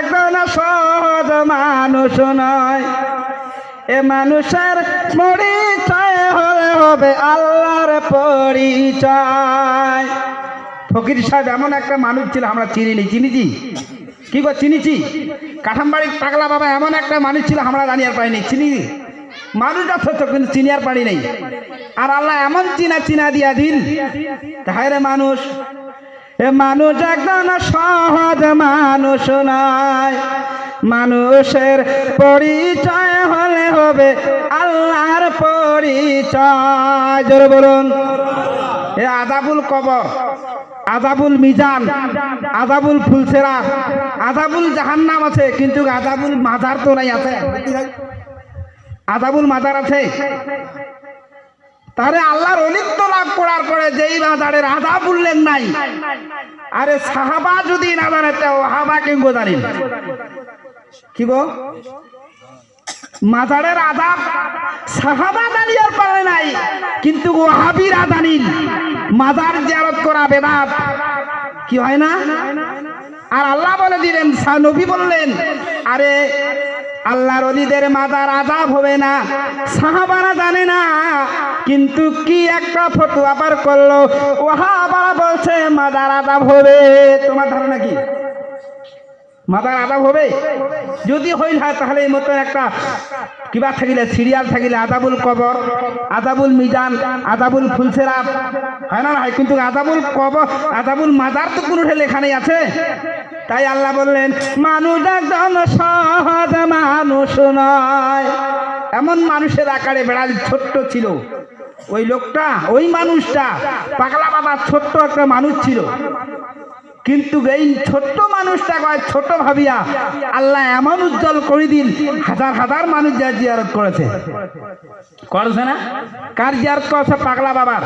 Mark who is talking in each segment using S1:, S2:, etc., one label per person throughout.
S1: একজন সহজ মানুষ নয়। এ মানুষের পরিচয় হলে হবে আল্লাহর পরিচয়। ফকির সাহেব এমন একটা মানুষ ছিল, আমরা চিনিনি। চিনিছি? কি গো, চিনিছি? কাঠামবাড়ির পাগলা বাবা এমন একটা মানুষ ছিল, আমরা জানি আর পাইনি। চিনি? মানুষ যথেষ্ট কিন্তু চিনি আর পারি নেই। আর আল্লাহ এমন চিনা চিনা দিয়া দিন তাহাই রে মানুষ এ মানুষ একজন সহজ মানুষ নয়। মানুষের পরিচয় হলে হবে আল্লাহর পরিচয়। জোরে বলুন। এ আদাবুল কবর আদাবুল মিজান আদাবুল ফুলসেরা আদাবুল জাহান্নাম আছে, কিন্তু আদাবুল মাজার তো নাই, আছে। আদাবুল মাজার আছে। তাহলে আল্লাহর অনিত্য লাভ করার পরে যেই মাজারের আদাব বললেন নাই। আরে সাহাবা যদি না তো হাবা জানি কি গো? মাজারের আদাব সাহাবা জানিয়ার পারে নাই, কিন্তু ওহাবির আদানিন মাজার জিয়ারত করা বেদাত। কি হয় না? আর আল্লাহ বলে দিলেন নবী বললেন, আরে আল্লাহর অলিদের মাদার আজাব হবে না, সাহাবারা জানে না। কিন্তু কি একটা ফটো আবার করল? ওহাবারা বলছে মাদার আজাব হবে। তোমার ধারণা কি? মাথার আদাব হবে? যদি হইল হয়, তাহলে এই মতো একটা কিবা থাকিলে, সিরিয়াল থাকিলে, আদাবুল কবর, আদাবুল মিজান, আদাবুল ফুলসেরাত হয় না হয় কিন্তু আদাবুল কবর, আদাবুল মাদার তো কোনো লেখা নেই আছে। তাই আল্লাহ বললেন, মানুষ একজন সহজ মানুষ নয়। এমন মানুষের আকারে বেড়াল ছোট্ট ছিল। ওই লোকটা, ওই মানুষটা, পাগলা বাবা ছোট্ট একটা মানুষ ছিল। কিন্তু এই ছোট্ট মানুষটা কয় ছোট ভাবিয়া আল্লাহ এমন উজ্জ্বল করে দিন হাজার হাজার মানুষ যা জিয়ারত করেছে। করেছে না? কার জিয়ারত করেছে? পাগলা বাবার।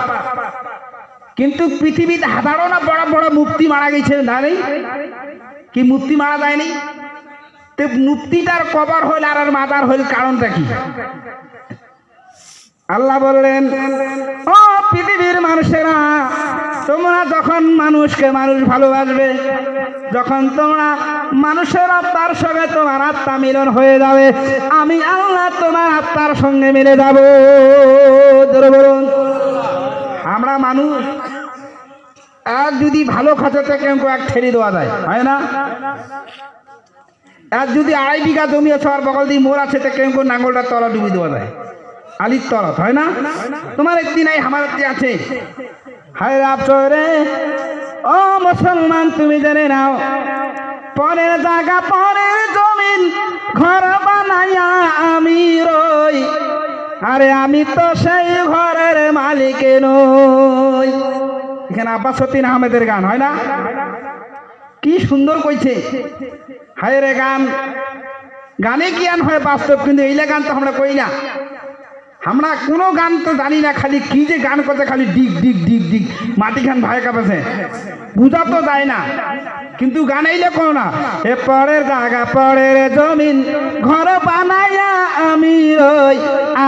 S1: কিন্তু পৃথিবীতে হাজারো না বড় বড় মুক্তি মারা গেছে না নেই? কি মুক্তি মারা যায়নি? তো মুক্তিটার কবর হইল আর আর মাদার হইল কারণটা কি? আল্লাহ বললেন, ও পৃথিবীর মানুষেরা, তোমরা যখন মানুষকে মানুষ ভালোবাসবে, যখন তোমরা মানুষের আত্মার সঙ্গে তোমার আত্মা মিলন হয়ে যাবে, আমি আল্লাহ তোমার আত্মার সঙ্গে মিলে যাব। বলুন। আমরা মানুষ আর যদি ভালো খাঁচাতে কেউ এক ঠেলি দেওয়া যায়, হয় না? আর যদি আড়াই বিঘা জমি আছে আর বগল দিয়ে মোর আছে, তো কেউ নাঙ্গলটা তলা ডুবি দেওয়া যায়। আলির তরফ হয় না? তোমার একটি নাই, আমার আছে। হায় রাব রে ও মুসলমান, তুমি জেনে নাও, পরের জায়গা, পরের জমিন, ঘর বানাইয়া আমি রই। আরে আমি তো সেই ঘরের মালিক নই। এখানে আব্বাস সতীন আহমেদের গান, হয় না? কি সুন্দর কইছে। হায় রে গান। গানে জ্ঞান হয় বাস্তব, কিন্তু এইলে গান তো আমরা কই না। আমরা কোনো গান তো জানি না, খালি কি যে গান করতে খালি ডিগ ডিগ ডিগ ডিগ। মাটি খান ভাই কাপেছে। বুঝা তো যায় না। কিন্তু গান এইলে কো না, এ পরের জায়গা, পরের জমিন, ঘর বানাইয়া আমি রই,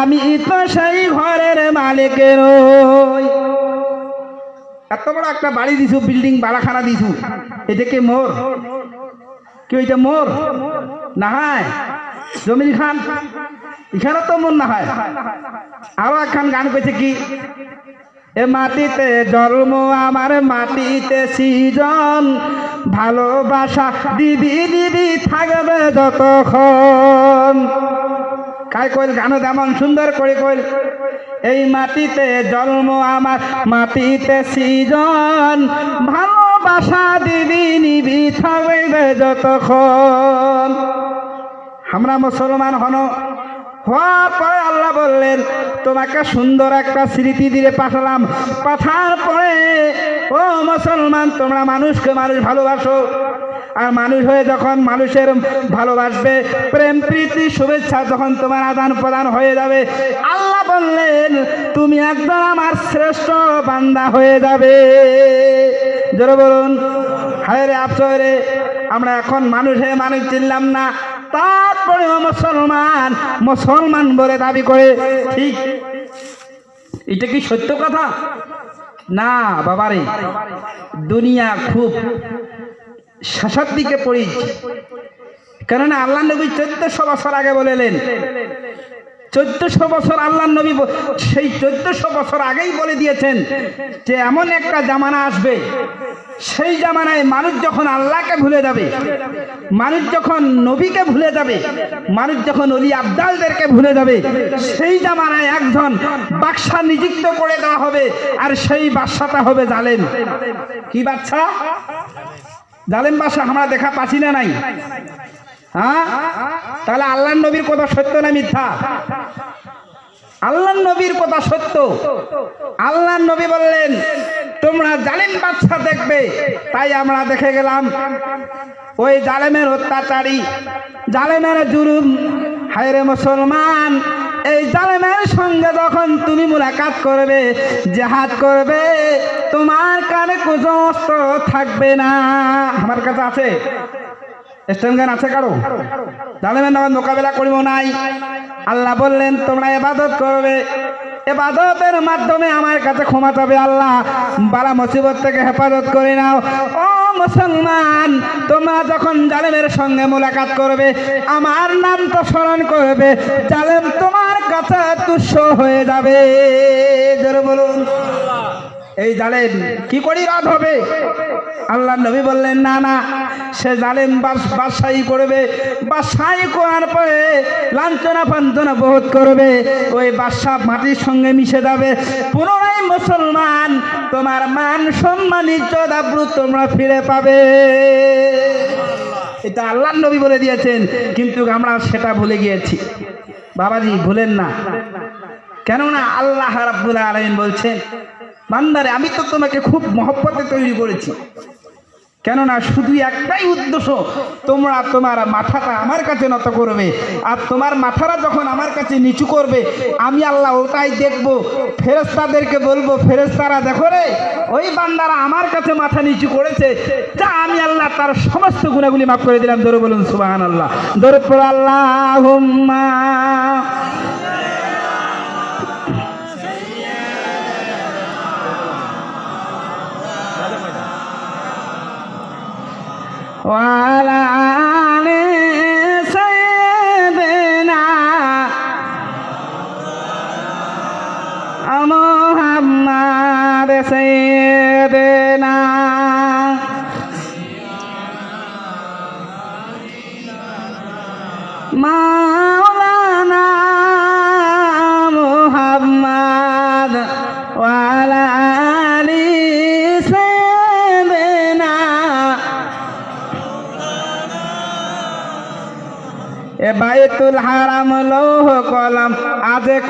S1: আমি তো সেই ঘরের মালিকের রই। এত বড় একটা বাড়ি দিছু, বিল্ডিং বাড়াখানা দিছু। এটাকে মোর? কি ওইটা মোর? না হয়? জমিন খান? এখানে তো মন না হয়। আরও একখান গান কইছে কি? এ মাটিতে জন্ম, আমার মাটিতে সিজন। ভালোবাসা দিবি দিবি থাকবে যতক্ষণ। কাই কইল গান তেমন সুন্দর করে কইল, এই মাটিতে জন্ম, আমার মাটিতে সিজন। ভালোবাসা দিবি নিবি থাকবে যতক্ষণ। আমরা মুসলমান হন হওয়ার পরে আল্লাহ বললেন, তোমাকে সুন্দর একটা স্মৃতি দিয়ে পাঠালাম। পাঠার পরে, ও মুসলমান, তোমরা মানুষকে মানুষ ভালোবাসো। আর মানুষ হয়ে যখন মানুষের ভালোবাসবে, প্রেম, প্রীতি, শুভেচ্ছা যখন তোমার আদান প্রদান হয়ে যাবে, আল্লাহ বললেন, তুমি একদম আমার শ্রেষ্ঠ বান্দা হয়ে যাবে। জোরে বলুন হায় রে আফসরে আমরা এখন মানুষে মানুষ চিনলাম না। তারপরেও মুসলমান মুসলমান বলে দাবি করে। ঠিক? এটা কি সত্য কথা? না, বাবারে, দুনিয়া খুব শেষের দিকে পড়ি কেননা আল্লাহ নবী চোদ্দশো বছর আগে বলেলেন চোদ্দশো বছর আল্লাহ নবী সেই চোদ্দশো বছর আগেই বলে দিয়েছেন যে এমন একটা জামানা আসবে। সেই জামানায় মানুষ যখন আল্লাহকে ভুলে যাবে, মানুষ যখন নবীকে ভুলে যাবে, মানুষ যখন অলি আবদালদেরকে ভুলে যাবে, সেই জামানায় একজন বাক্সা নিযুক্ত করে দেওয়া হবে আর সেই বাদশাটা হবে জালেম। কি বাচ্চা জালেম বাসা আমরা দেখা পাচ্ছি না নাই। হ্যাঁ? তাহলে আল্লাহ নবীর কথা সত্য না মিথ্যা? আল্লাহ নবীর কথা সত্য। আল্লাহ নবী বললেন, তোমরা জালেম বাচ্চা দেখবে। তাই আমরা দেখে গেলাম, ওই জালেমের অত্যাচারী, জালেমের জুলুম। হায়রে মুসলমান, এই জালেমের সঙ্গে যখন তুমি মুলাকাত করবে, জেহাদ করবে, তোমার কানে কুজস্ত থাকবে না। আমার কাছে আছে। স্ট্যান্ড গান আছে কারও? জালেমের নামে মোকাবেলা করিব নাই। আল্লাহ বললেন, তোমরা এবাদত করবে। এবাদতের মাধ্যমে আমার কাছে ক্ষমা চাবে আল্লাহ। বালা মুসিবত থেকে হেফাজত করে নাও। ও মুসলমান, তোমরা যখন জালেমের সঙ্গে মোলাকাত করবে, আমার নাম তো স্মরণ করবে। জালেম তোমার কাছে তুষ্য হয়ে যাবে। বলুন। এই জালেম, কি করি রাত হবে? আল্লাহ নবী বললেন, না না, সে জালেম বাস- বাদশাহী করবে বাদশাহী করার পরে লাঞ্ছনা ফাঞ্ছনা বহুত করবে, ওই বাদশাহ মাটির সঙ্গে মিশে যাবে। পুনরায় মুসলমান, তোমার মান সম্মান, ইজ্জত আব্রু তোমরা ফিরে পাবে। এটা আল্লাহ নবী বলে দিয়েছেন, কিন্তু আমরা সেটা ভুলে গিয়েছি। বাবাজি, ভুলেন না। কেননা আল্লাহ রাব্বুল আলামিন বলছেন বান্দারে, আমি তো তোমাকে খুব মহব্বতে তৈরি করেছি। কেননা শুধু একটাই উদ্দেশ্য, তোমরা তোমার মাথাটা আমার কাছে নত করবে, আর তোমার মাথাটা যখন আমার কাছে নিচু করবে, আমি আল্লাহ ওটাই দেখব ফেরেস্তাদেরকে বলব ফেরেস্তারা দেখো রে, ওই বান্দারা আমার কাছে মাথা নিচু করেছে, যা আমি আল্লাহ তার সমস্ত গুণাগুলি মাফ করে দিলাম। ধরে বলুন সুবাহান আল্লাহ ধরে আল্লাহ وعلى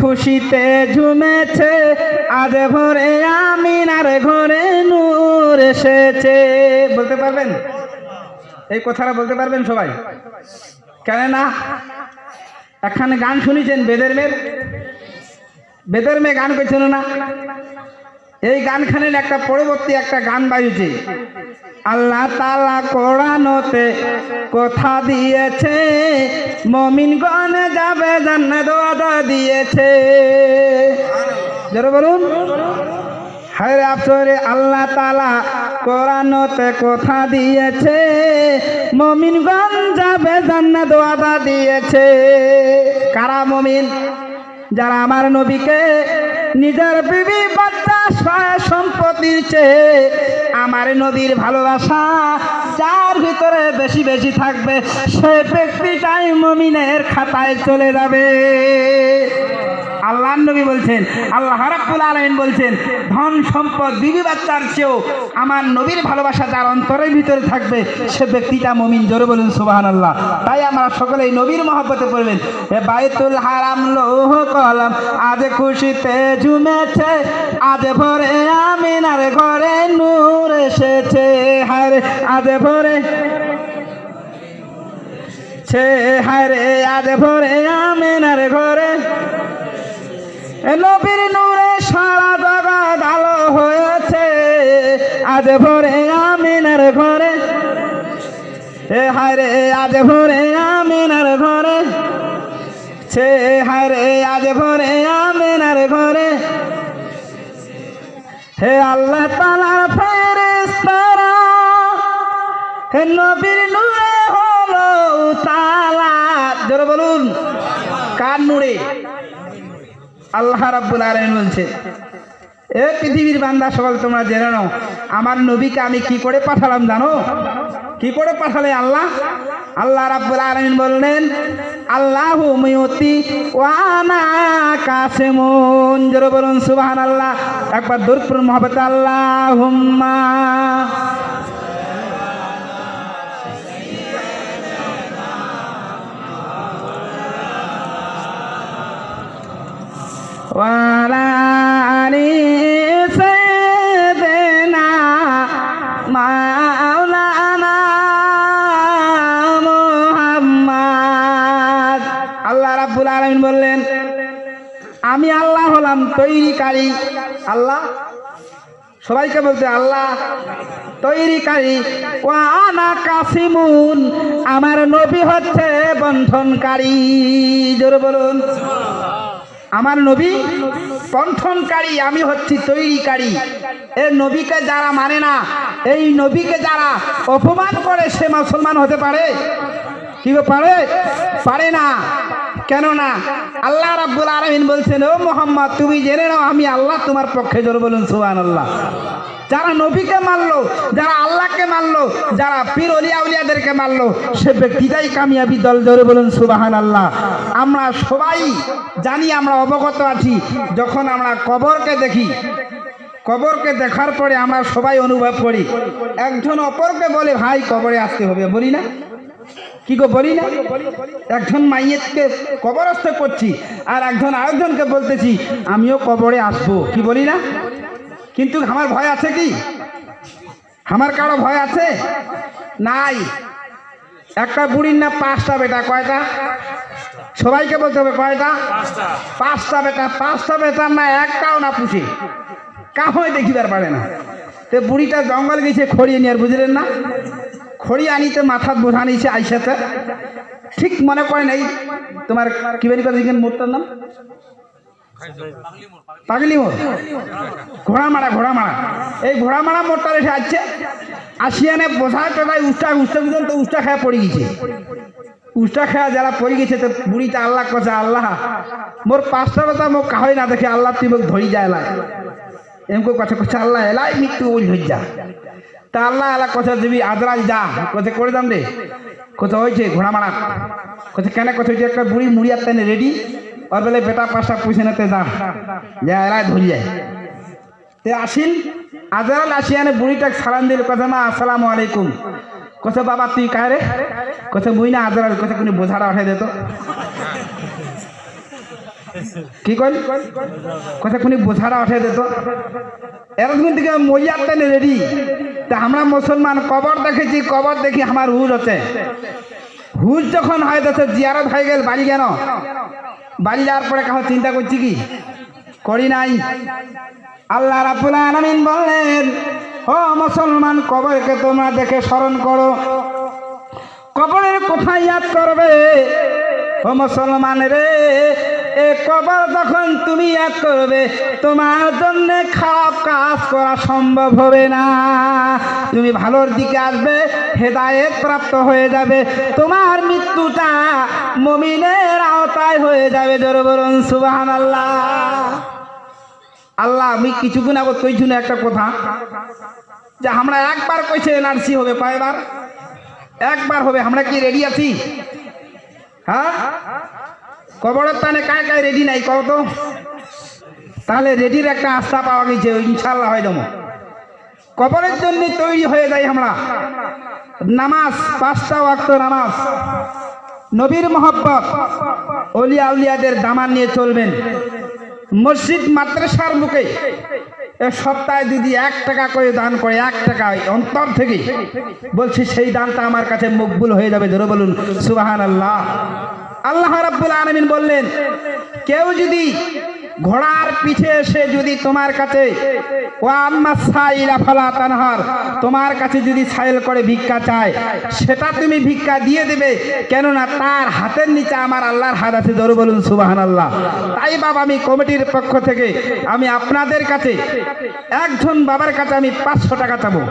S1: খুশিতে ঝুমেছে, আজ ভোরে আমিনার ঘরে নূর এসেছে। বলতে পারবেন? এই কথাটা বলতে পারবেন সবাই? কেন না এখানে গান শুনেছেন বেদের মেয়ের? বেদের মেয়ে গান করছিল না? এই গানখানের একটা পরবর্তী একটা গান বাজুছে। আল্লাহ তালা কোরআনতে কথা দিয়েছে মমিন গনে যাবে জান্নাত দিয়েছে। বলুন। হায় আফসরে আল্লাহ তালা কোরআনতে কথা দিয়েছে, মমিনগণ যাবে জান্নাত দিয়েছে। কারা মমিন? যারা আমার নবীকে নিজের বিবি সম্পত্তির চেয়ে আমার নদীর ভালোবাসা যার ভিতরে বেশি বেশি থাকবে, সে ব্যক্তিটাই মমিনের খাতায় চলে যাবে। আল্লাহ নবী বলছেন, আল্লাহ রাব্বুল আলামিন বলছেন, ধন সম্পদ বিবি বাচ্চার চেয়েও আমার নবীর ভালোবাসা যার অন্তরের ভিতরে থাকবে, সে ব্যক্তিটা মমিন। জোরে বলুন, সুবহানাল্লাহ। তাই আমরা সকলেই নবীর মহব্বতে পড়বেন, এ বাইতুল হারাম লৌহ কলম আজ খুশিতে ঝুমেছে, আজ ভরে আমিনার ঘরে নূর এসেছে হারে আজ ভরে। ছে হারে আজ ভরে আমিনার ঘরে। নবীর নূরে সারা জগৎ আলো হয়েছে। আজ ভোরে আমিনার ঘরে। এ হায়রে আজ ভোরে আমিনার ঘরে। ছে হায়রে আজ ভোরে আমিনার ঘরে। হে আল্লাহ তালার ফেরেস্তারা হে নবীর নূরে হলো তালা জোরে বলুন। কার নূরে? আল্লাহ রাব্বুল আলামিন বলছে, এ পৃথিবীর বান্দা, সকল তোমরা জেনে নাও, আমার নবীকে আমি কি করে পাঠালাম জানো? কি করে পাঠালে আল্লাহ? আল্লাহ রাব্বুল আলামিন বললেন, আল্লাহু মুয়তি ওয়ানা কাসিমুন। জোরে বলুন, সুবহানাল্লাহ। একবার দূরপুর মহব্বত, আল্লাহুম্মা وعلى آل سيدنا مولانا মুহাম্মদ আল্লাহ রাব্বুল আলামিন বললেন আমি আল্লাহ হলাম তৈরিকারী আল্লাহ সবাইকে বলতে আল্লাহ তৈরিকারী ও আনা কাসিমুন আমার নবী হচ্ছে বন্ধনকারী জোরে বলুন আমার নবী কণ্ঠনকারী, আমি হচ্ছি তৈরিকারী। এই নবীকে যারা মানে না, এই নবীকে যারা অপমান করে সে মুসলমান হতে পারে? কি পারে পারে না। কেন না? আল্লাহ রাব্বুল আলমিন বলছেন, ও মোহাম্মদ, তুমি জেনে নাও, আমি আল্লাহ তোমার পক্ষে জোর বলুন, সুবহানাল্লাহ। যারা নবীকে মানলো যারা আল্লাহকে মানলো যারা পীর অলিয়া উলিয়াদেরকে মানলো সে ব্যক্তিটাই কামিয়াবি দল জোরে বলুন সুবাহান আল্লাহ আমরা সবাই জানি আমরা অবগত আছি, যখন আমরা কবরকে দেখি, কবরকে দেখার পরে আমরা সবাই অনুভব করি। একজন অপরকে বলে, ভাই, কবরে আসতে হবে। বলি না। কি গো, বলি না? একজন মাইয়েতকে কবরস্থ করছি, আর একজন আরেকজনকে বলতেছি, আমিও কবরে আসব। কি বলি না? কিন্তু আমার ভয় আছে কি? আমার কারও ভয় আছে? নাই। একটা বুড়ির না পাঁচটা বেটা কয়টা? সবাইকে বলতে হবে কয়টা? পাঁচটা। বেটা পাঁচটা বেটার না একটাও না পুষে। কাহয় দেখিবার পারে না। তো বুড়িটা জঙ্গল গেছে খড়িয়ে নিয়ে আর বুঝলেন না? খড়ি আনিতে মাথাত বোঝা নিছে আইসাতে। ঠিক মনে করেন এই তোমার কি বেরি কথা মোটটার নাম? পাগলি ঘোড়ামারা ঘোড়ামারা। এই ঘোড়ামারা মোড়টা রেখে আসছে আসিয়ানে বোঝায় টোটায় উষ্টা উষ্টা বুঝলেন তো উষ্টা খায়া পড়ে গেছে। উষ্টা খায়া যারা পড়ে গেছে, তো বুড়িটা আল্লাহ কছে আল্লাহ। মোর পাঁচটা কথা মোক কাহই না দেখে, আল্লাহ তুই মোক ধরি যায় এলাই। এমকো কথা কছে আল্লাহ এলাই, মৃত্যু ওই ধরি যা। তা আল্লাহ আল্লাহ কথা দিবি আদরাজ যা। কোথায় করে দাম রে কোথায় হয়েছে ঘোড়ামারা। কোথায় কেন কোথায় হয়েছে একটা বুড়ি মুড়িয়ার তেনে রেডি। ওর বেলে বেটা পাশা পুষে নিতে যা যা এলাই ধরি যায় তে আসিল আজরাল আসিয়ানে বুড়িটা সালাম দিল কথা না আসসালামু আলাইকুম। কথা বাবা, তুই কায় রে কথা মুই না আজরাল কথা কোনো বোঝাটা উঠাই দিত কি কল কথা কোনো বোঝাটা উঠাই দিত এরকম দিকে মরিয়ার টেনে রেডি তা আমরা মুসলমান কবর দেখেছি কবর দেখি আমার হুজ হচ্ছে হুজ যখন হয় তো জিয়ারত হয়ে গেল বাড়ি কেন? বাড়ি পরে কাহ চিন্তা করছি কি? করি নাই। আল্লাহ রাবুল বললেন, ও মুসলমান, কবরকে তোমরা দেখে স্মরণ করো। কবরের কোথায় ইয়াদ করবে? ও মুসলমান রে এ কবর যখন তুমি ইয়াদ করবে, তোমার জন্য খারাপ কাজ করা সম্ভব হবে না। তুমি ভালোর দিকে আসবে, হেদায়েত প্রাপ্ত হয়ে যাবে। তোমার মৃত্যুটা মমিনের আওতায় হয়ে যাবে, জোর বলুন সুবাহান আল্লাহ আল্লাহ আমি কিছুক্ষণ আগে কইছু না একটা কথা। যে আমরা একবার কইছে এনআরসি হবে, কয়বার? একবার হবে, আমরা কি রেডি আছি? হ্যাঁ? কবরের টানে কায় কায় রেডি নাই কত তো? তাহলে রেডির একটা আস্থা পাওয়া গেছে ইনশাল্লাহ হয়ে যাব কবরের জন্য তৈরি হয়ে যাই আমরা। নামাজ, পাঁচটা ওয়াক্ত নামাজ। নবীর মোহব্বত অলিয়া উলিয়াদের দামান নিয়ে চলবেন। মসজিদ, মাদ্রাসার মুখে সপ্তাহে যদি এক টাকা করে দান করে, এক টাকা অন্তর থেকে, বলছি সেই দানটা আমার কাছে মকবুল হয়ে যাবে, ধরে বলুন সুবাহান আল্লাহ আল্লাহ রাব্বুল আলমিন বললেন, কেউ যদি ঘোড়ার পিছে এসে যদি তোমার কাছে ও আম্মা সাইলা ফালা তানহার তোমার কাছে যদি সাইল করে ভিক্ষা চায়, সেটা তুমি ভিক্ষা দিয়ে দেবে, কেননা তার হাতের নিচে আমার আল্লাহর হাত আছে। ধরে বলুন সুবাহান আল্লাহ তাই বাবা, আমি কমিটির পক্ষ থেকে আমি আপনাদের কাছে, একজন বাবার কাছে আমি পাঁচশো টাকা চাবো।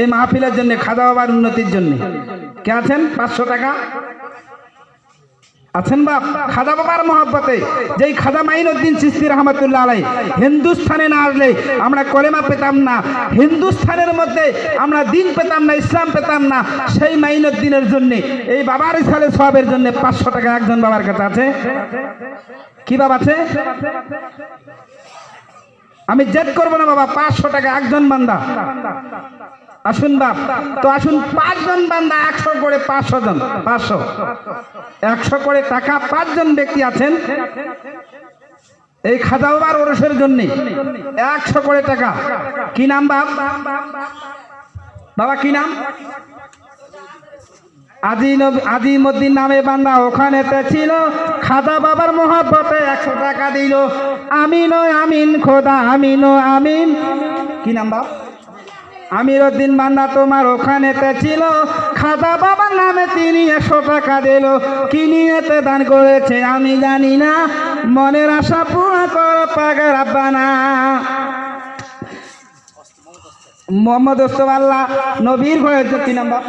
S1: এই মাহফিলের জন্য খাজা বাবার উন্নতির জন্য। কে আছেন? পাঁচশো টাকা? আছেন বাপ, খাজা বাবার মহব্বতে, যেই খাজা মাইনুদ্দিন চিস্তি রহমতুল্লাহ আলাই হিন্দুস্থানে না আসলে আমরা কলেমা পেতাম না, হিন্দুস্থানের মধ্যে আমরা দিন পেতাম না, ইসলাম পেতাম না, সেই মাইনুদ্দিনের জন্য, এই বাবার ইসালে সবের জন্য পাঁচশো টাকা একজন বাবার কাছে আছে? কি বাবা আছে? আমি জেদ করব না বাবা, পাঁচশো টাকা একজন বান্দা। আসুন বাপ। তো আসুন পাঁচজন বান্দা, একশো করে পাঁচশো জন, পাঁচশো। একশো করে টাকা, পাঁচজন ব্যক্তি আছেন। এই খাজা বাবার ওরসের জন্য একশো করে টাকা। কি নাম বাপ? বাবা, কি নাম? আজিমুদ্দিন নামে বান্দা, ওখানেতে ছিল। খাজা বাবার মহাব্বতে একশো টাকা দিল। আমিন আমিন, খোদা আমিন আমিন। কি নাম বাপ? আমির উদ্দিন বান্দা তোমার ওখানেতে ছিল। খাজা বাবার নামে তিনি একশো টাকা দিল। কি নিয়ে দান করেছে আমি জানি না। মনের আশা পুরা কর পাগের রাব্বানা। মোহাম্মদ ওস্তবাল্লাহ নবীর ভয়ের তিন নম্বর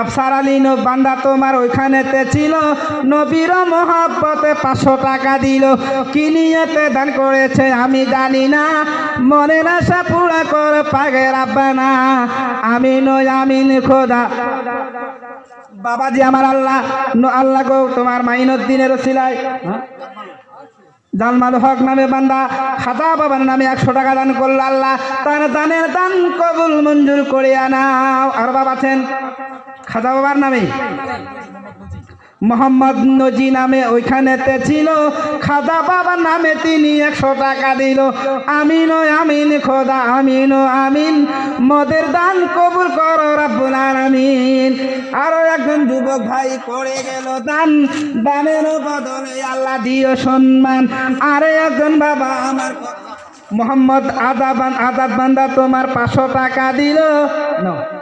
S1: আফসার আলী বান্দা তোমার ওইখানেতে ছিল। নবীর মহাব্বতে পাঁচশো টাকা দিল। কি নিয়েতে দান করেছে আমি জানি না। মনের আশা পুরা করে পাগের আব্বানা। আমি নই আমিন খোদা। বাবাজি আমার আল্লাহ। আল্লাহ গো, তোমার মাইনুদ্দিনের সিলাই জালমাল হক নামে বান্দা, খাতা বাবার নামে একশো টাকা দান করল আল্লাহ। তার দানের দান কবুল মঞ্জুর করে আনাও আর বাবা আছেন? খাতা বাবার নামে? মোহাম্মদ নজি নামে ওইখানেতে ছিল। খাজা বাবার নামে তিনি একশো টাকা দিল। আমিন ও আমিন, খোদা আমিন ও আমিন। মদের দান কবুল করো রাব্বুল আলামিন। আরও একজন যুবক ভাই করে গেল দান। দানের বদলে আল্লাহ দিও সম্মান। আরে একজন বাবা আমার মোহাম্মদ আদাবান, আদাব বান্দা তোমার পাঁচশো টাকা দিল। নাও।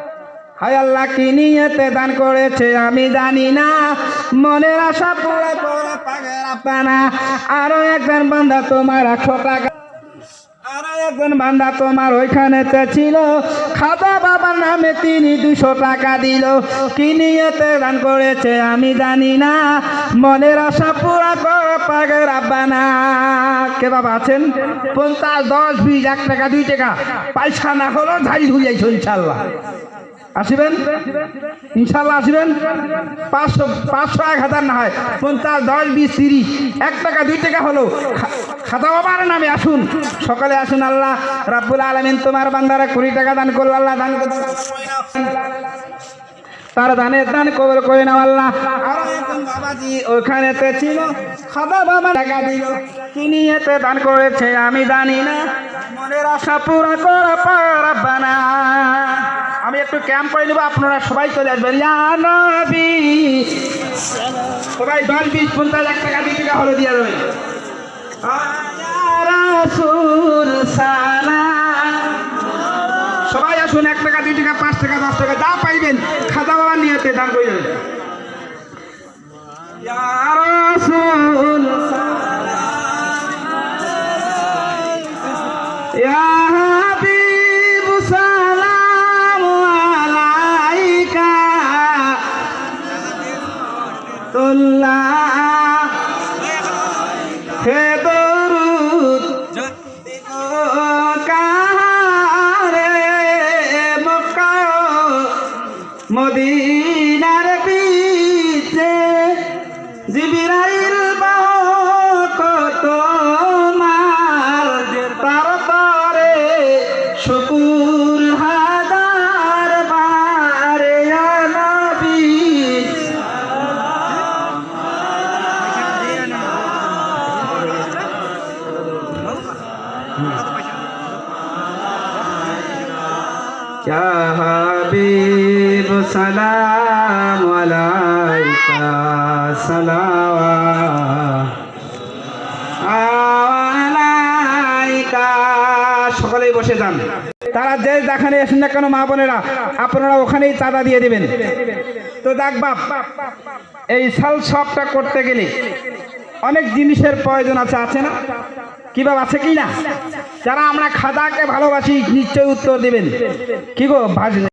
S1: হায় আল্লাহ, কি নিয়েতে দান করেছে আমি জানি না। মনের আশা পুরো করে পাগের আপানা আরও একজন বান্দা তোমার একশো টাকা আরও একজন বান্দা তোমার ওইখানেতে ছিল। খাদা বাবার নামে তিনি দুশো টাকা দিল। কি নিয়েতে দান করেছে আমি জানি না। মনের আশা পুরা করে পাগের আব্বানা কে বাবা আছেন? পঞ্চাশ, দশ, বিশ, এক টাকা, দুই টাকা। পয়সা না হলো ঝাড়ি ধুইয়াইছো ইনশাল্লাহ আসিবেন? ইনশাল্লাহ আসিবেন? পাঁচশো পাঁচশো এক হাজার না হয়। পঞ্চাশ, দশ, বিশ, তিরিশ, এক টাকা, দুই টাকা হলো। খাতা বাবার নামে আসুন। সকালে আসুন, আল্লাহ রাব্বুল আলমিন তোমার বান্দারা কুড়ি টাকা দান করল আল্লাহ দান তার দানের দান কবর করে নাও, আল্লাহ। বাবাজি ওখানেতে ছিল। খাদা বাবা টাকা দিল। তিনি এতে দান করেছে, আমি জানি না। মনের আশা পুরা করা পারাবানা আমি একটু ক্যাম্প করে নেব, আপনারা সবাই চলে আসবেন। সবাই দশ বিশ পঞ্চাশ এক টাকা, দুই টাকা হলো দিয়ে দেবেন সবাই আসুন, এক টাকা, দুই টাকা, পাঁচ টাকা, দশ টাকা, যা পাইবেন, খাজা বাবা নিয়েতে দান করে দেবেন। क्या हबीब सलाम अलैका सलाम আলাইকা সকলেই বসে যান তারা যে যেখানে আসেন না কেন মা বোনেরা আপনারা ওখানেই চাঁদা দিয়ে দিবেন তো দেখ বাপ এই সাল সবটা করতে গেলে অনেক জিনিসের প্রয়োজন আছে আছে না কি বাবা আছে কি না? যারা আমরা খাদাকে ভালোবাসি, নিশ্চয়ই উত্তর দেবেন। কি গো, ভাজ